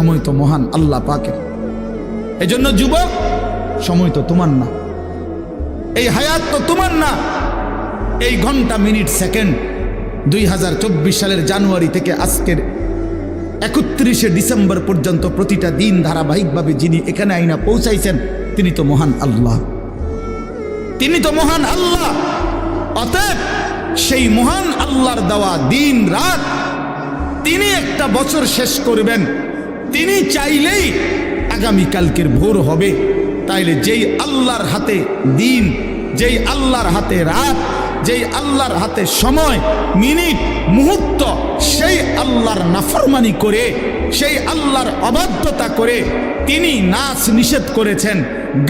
সময় তো মহান আল্লাহ পাকের। এজন্য যুবক, সময় তো তোমার না। এই হায়াত তো তোমার না। এই ঘণ্টা, মিনিট, সেকেন্ড, দুই হাজার চব্বিশ সালের জানুয়ারি থেকে আজকের একত্রিশে ডিসেম্বর পর্যন্ত প্রতিটা দিন ধারাবাহিকভাবে যিনি এখানে আইনা পৌঁছাইছেন, তিনি তো মহান আল্লাহ। তিনি তো মহান আল্লাহ। অতএব সেই মহান আল্লাহর দেওয়া দিন, রাত, তিনি একটা বছর শেষ করবেন। তিনি চাইলেই আগামীকালকের ভোর হবে। তাইলে যেই আল্লাহর হাতে দিন, যেই আল্লাহর হাতে রাত, যেই আল্লাহর হাতে সময়, মিনিট, মুহূর্ত, সেই আল্লাহর নাফরমানি করে, সেই আল্লাহর অবাধ্যতা করে তিনি নাচ নিষেধ করেছেন,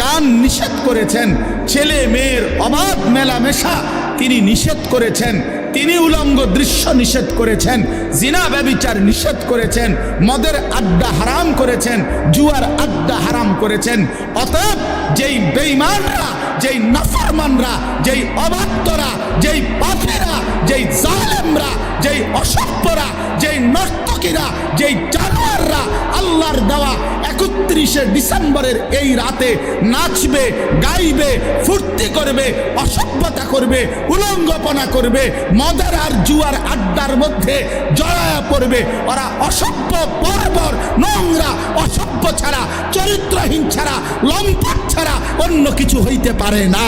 গান নিষেধ করেছেন ছেলে মেয়ের অবাধ মেলামেশা তিনি নিষেধ করেছেন তিনি উলঙ্গ দৃশ্য নিষেধ করেছেন, জিনা ব্যবিচার নিষেধ করেছেন, মদের আড্ডা হারাম করেছেন, জুয়ার আড্ডা হারাম করেছেন। অতএব যেই বেইমানরা যেই নাফরমানরা, যেই অবাধ্যরা যেই পাথেরা, যেই জালেমরা, যেই অসভ্যরা, যেই নর্তকীরা, যেই জানোয়াররা, আল্লাহর দেওয়া একত্রিশে ডিসেম্বরের এই রাতে নাচবে, গাইবে, ফুর্তি করবে, অসভ্যতা করবে, উলঙ্গপনা করবে, মদার আর জুয়ার আড্ডার মধ্যে জড়ায়া পড়বে। ওরা অসভ্য বর্বর, নোংরা, অসভ্য ছাড়া, চরিত্রহীন ছাড়া, লম্পট ছাড়া অন্য কিছু হইতে পারে না।